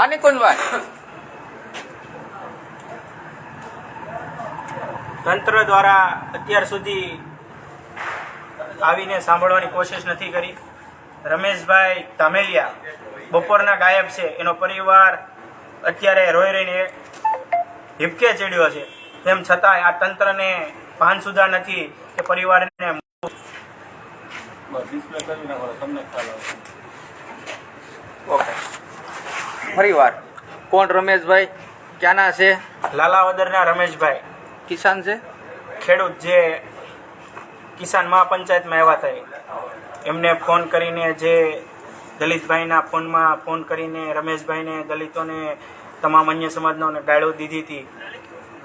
હા નિકુંજભાઈ તંત્ર દ્વારા અત્યાર સુધી આવીને સાંભળવાની કોશિશ નથી કરી. રમેશભાઈ ધામેલિયા બપોરના ગાયબ છે. એનો પરિવાર અત્યારે રોઈ રહીને હિપકે ચડ્યો છે. તેમ છતાંય આ તંત્રને ભાન સુધા નથી કે પરિવારને ઓકે. ફરી વાર કોણ રમેશભાઈ? ક્યાંના છે? લાલાવદરના રમેશભાઈ. કિસાન છે? ખેડૂત જે કિસાન મહાપંચાયતમાં આવ્યા હતા એમને ફોન કરીને જે દલિતભાઈના ફોનમાં ફોન કરીને રમેશભાઈને દલિતોને તમામ અન્ય સમાજનોને ગાળો દીધી હતી.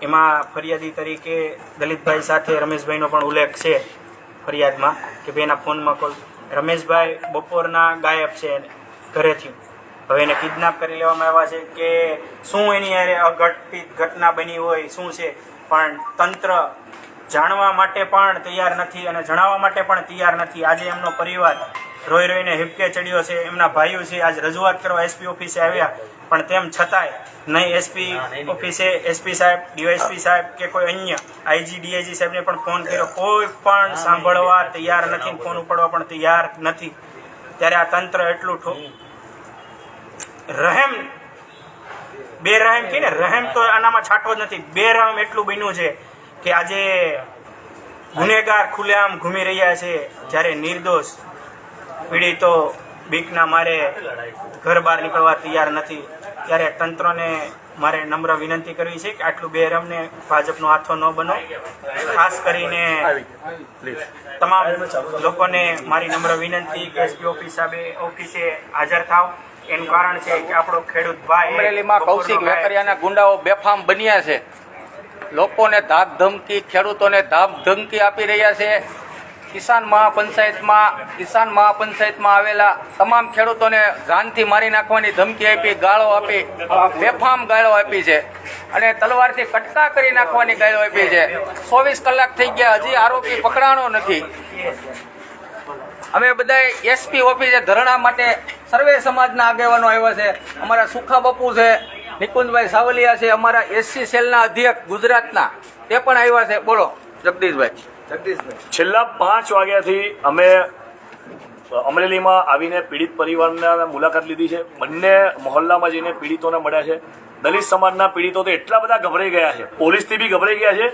એમાં ફરિયાદી તરીકે દલિતભાઈ સાથે રમેશભાઈનો પણ ઉલ્લેખ છે ફરિયાદમાં કે ભાઈના ફોનમાં કોઈ. રમેશભાઈ બપોરના ગાયબ છે ઘરેથી. હવે એને કિડનેપ કરી લેવામાં આવ્યા છે કે શું એની અઘટિત ઘટના બની હોય, શું છે? પણ તંત્ર જાણવા માટે પણ તૈયાર નથી અને જણાવવા માટે પણ તૈયાર નથી. આજે એમનો પરિવાર રોઈ રોઈને હિપકે ચડ્યો છે, એમના ભાઈઓ છે, આજ રજૂઆત કરવા એસપી ઓફિસે આવ્યા. પણ તેમ છતાંય નહીં એસપી ઓફિસે એસપી સાહેબ ડીવાયસપી સાહેબ કે કોઈ અન્ય આઈજી ડીઆઈજી સાહેબને પણ ફોન કર્યો. કોઈ પણ સાંભળવા તૈયાર નથી ફોન ઉપાડવા પણ તૈયાર નથી. ત્યારે આ તંત્ર એટલું રહેમ. બેરહેમ કે ને? રહેમ તો આનામાં છાંટો જ નથી. બેરહેમ એટલું બન્યું છે કે આજે ગુનેગાર ખુલ્લેઆમ ઘૂમી રહ્યા છે. જ્યારે નિર્દોષ પીડિતો બીકના મારે ઘર બહાર નીકળવા તૈયાર નથી. ત્યારે તંત્રને મારે નમ્ર વિનંતી કરવી છે કે આટલું બેરમને ભાજપનો હાથો ન બનો ખાસ કરીને તમામ લોકોને મારી નમ્ર વિનંતી કે એસપી ઓફિસ ઓફિસે હાજર થાવ. એનું કારણ છે કે આપણો ખેડૂત ભાઈ અમરેલીમાં કૌશિક વેકરિયાના ગુંડાઓ બેફામ બન્યા છે. લોકોને ધાક ધમકી ખેડૂતોને ધાક ધમકી આપી રહ્યા છે. કિસાન મહાપંચાયતમાં કિસાન મહાપંચાયતમાં આવેલા તમામ ખેડૂતોને જાનથી મારી નાખવાની ધમકી આપી, ગાળો આપી, બેફામ ગાળો આપી છે. અને તલવારથી કટકા કરી નાખવાની ગાળો આપી છે. ચોવીસ કલાક થઈ ગયા, હજી આરોપી પકડાણો નથી. અમે બધા એસપી ઓફિસે ધરણા માટે સર્વે સમાજના આગેવાનો આવ્યા છે. અમારા સુખા બપુ છે, નિકુંજભાઈ સાવલિયા છે, અમારા એસસી સેલના અધ્યક્ષ ગુજરાતના. તે પણ આવ્યા છે. બોલો, જગદીશભાઈ. છેલ્લા પાંચ વાગ્યાથી અમે અમરેલીમાં આવીને પીડિત પરિવારના મુલાકાત લીધી છે. બંને મહોલ્લામાં જઈને પીડિતોને મળ્યા છે. દલિત સમાજના પીડિતો તો એટલા બધા ગભરાઈ ગયા છે. પોલીસથી બી ગભરાઈ ગયા છે.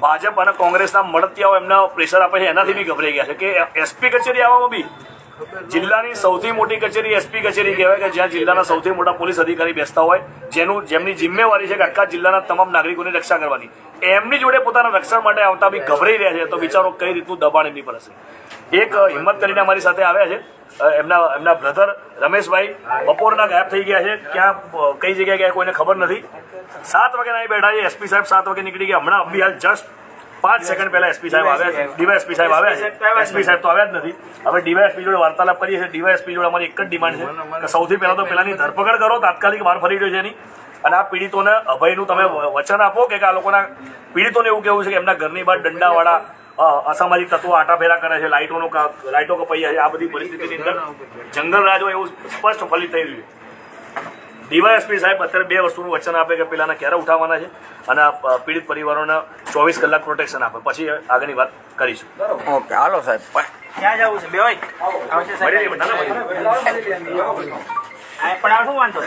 ભાજપ અને કોંગ્રેસના મળતિયાઓ એમના પ્રેશર આપે છે. એનાથી બી ગભરાઈ ગયા છે. કે એસપી કચેરી આવવામાં બી. જિલ્લાની સૌથી મોટી કચેરી એસપી કચેરી કહેવાય કે જ્યાં જિલ્લાના સૌથી મોટા પોલીસ અધિકારી બેસતા હોય, જેનું જેમની જિમ્મેવારી છે કે આખા જિલ્લાના તમામ નાગરિકોની રક્ષા કરવાની. એમની જોડે પોતાના રક્ષણ માટે આવતા બી ગભરાઈ રહ્યા છે, તો વિચારો કઈ રીતનું દબાણ એમની પર હશે. એક હિંમત કરીને અમારી સાથે આવ્યા છે એમના એમના બ્રધર રમેશભાઈ, બપોરના ગાયબ થઈ ગયા છે, ક્યાં કઈ જગ્યાએ ગયા કોઈને ખબર નથી. સાત વાગે અહીં બેઠા છે, એસપી સાહેબ સાત વાગે નીકળી ગયા. હમણાં અભી જસ્ટ પાંચ સેકન્ડ પહેલા એસપી સાહેબ આવ્યા છે. ડીવાયએસપી સાહેબ આવ્યા છે. એસપી સાહેબ તો આવ્યા જ નથી. હવે ડીવાયએસપી જોડે વાર્તાલાપ કરીએ છીએ. ડીવાયએસપી જોડે અમારી એક જ ડિમાન્ડ છે કે સૌથી પહેલા તો પેલાની ધરપકડ કરો. તાત્કાલિક બહાર ફરી રહ્યો છે એની. અને આ પીડિતોને અભયનું તમે વચન આપો કે આ લોકોના પીડિતોને એવું કેવું છે કે એમના ઘરની બહાર દંડાવાળા અસામાજિક તત્વો આટાફેરા કરે છે લાઇટોનો લાઇટો કપાઈ છે. આ બધી પરિસ્થિતિની અંદર જંગલ રાજો એવું સ્પષ્ટ ફલિત થઈ રહ્યું છે. ડીવાયએસપી સાહેબ અત્યારે બે વસ્તુનું વચન આપે કે પેલાના ક્યારે ઉઠાવવાના છે અને પીડિત પરિવારોના ચોવીસ કલાક પ્રોટેક્શન આપે. પછી આગળની વાત કરીશું. ઓકે હાલો સાહેબ ક્યાં જવું છે? બે આવશે સાહેબ. પણ આ શું વાંધો?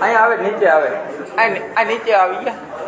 અહીંયા આવે નીચે આવે. આ નીચે આવી ગયા.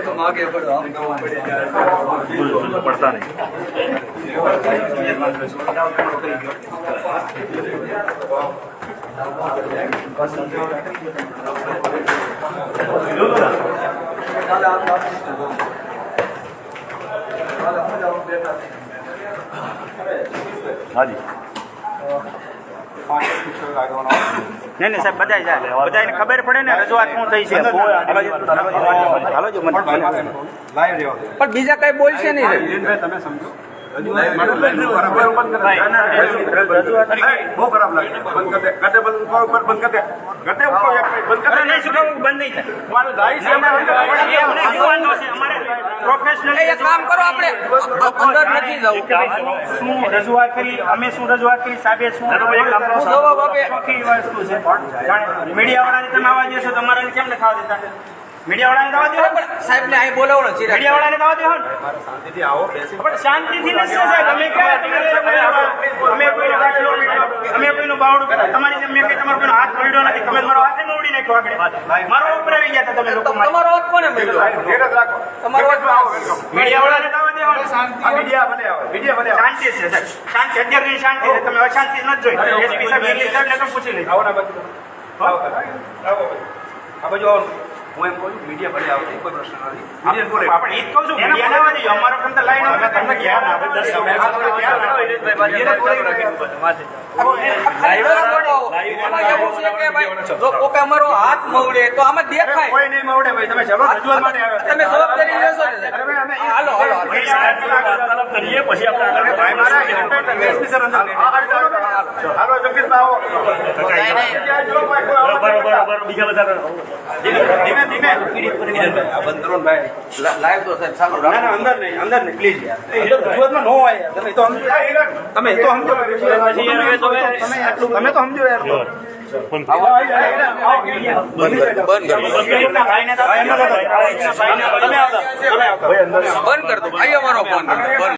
તો માગે પડો આમ પડતા નહીં. હાજી. નહીં નહીં સાહેબ બધાય જાય. બધાને ખબર પડે ને રજૂઆત શું થઈ છે. હાલો જો મને પણ બીજા કઈ બોલશે નહીં રે. બહુ ખરાબ લાગે. બંધ કરી દે. ગટે બંધ ઉપર ઉપર બંધ કરી દે. ગટે ઉપર બંધ કરી અરે શું કહું? બંધ નહીં થાય. અમને શું વાંધો છે? અમારે professional એક કામ કરો આપણે. અંદર નથી જવું. શું રજૂઆત કરી? અમે શું રજૂઆત કરી? સાહેબે શું જવાબ આપે. વસ્તુ છે. મીડિયા મીડિયાવાળાને તમે આવવા દેશો તમારે કેમ ન ખાવા દેતા? મીડિયાવાળાને આવવા દો પણ સાહેબને અહીં બોલાવો ને મીડિયાવાળાને આવવા દો ને પણ શાંતિથી નથી સાહેબ. અમે અમે કોઈને દાખલો અમે કોઈનું બાવડું તમારી જેમ મેં તમારો કોઈનો હાથ પડ્યો નથી. તમે મારો હાથે નોડી ઉડી નાખ્યો આગળ. મારો ઉપર આવી ગયા તમે લોકો તમારો હાથ કોને મળ્યો? તમારો હાથ આવો welcome. મીડિયાવાળાને તો આવવા દેવાનું. આ મીડિયા બને આવે મીડિયા બને શાંતિ છે સાહેબ. શાંતિ. અત્યાર શાંતિ છે. તમે અશાંતિ નથી જોઈ. એસપી સાહેબ દિલ્હી ને તમે પૂછી આવો ના બાજુ આવો આવો આ બાજુ આવો હું એમ કહું મીડિયા ભલે આવતી કોઈ પ્રશ્ન નથી. મીડિયા બોલે. આપણે એ જ કહું છું મીડિયાને આવવા દેજો અમારો કેમ તો લાઈન તમને ક્યાં ના દસ સમય આપણે ક્યાં ના મીડિયા બોલે અમારો હાથ મવડે તો આમાં દેખાય. કોઈ નહીં મવડે ભાઈ તમે ચલો રજૂઆત માટે આવ્યા તમે જવાબદારી લેશો ને અમે હાલો હાલો હાલો. વાર્તાલાપ કરીએ પછી આપણે ભાઈ મારા ઇન્સ્પેક્ટર એસપી સર અંદર હાલો જગદીશભાઈ આવો ત્યાં જો ભાઈ કોઈ આવો બરોબર બરોબર બીજા બધા ધીમે ધીમે લાઈવ તો સાહેબ ચાલુ ના ના અંદર નહીં અંદર નહીં પ્લીઝ યાર. રજૂઆતમાં નો હોય તમે તો તમે તો તમે આટલું તમે તો સમજો યાર બંધ કર દો ભાઈ અમારો ફોન બંધ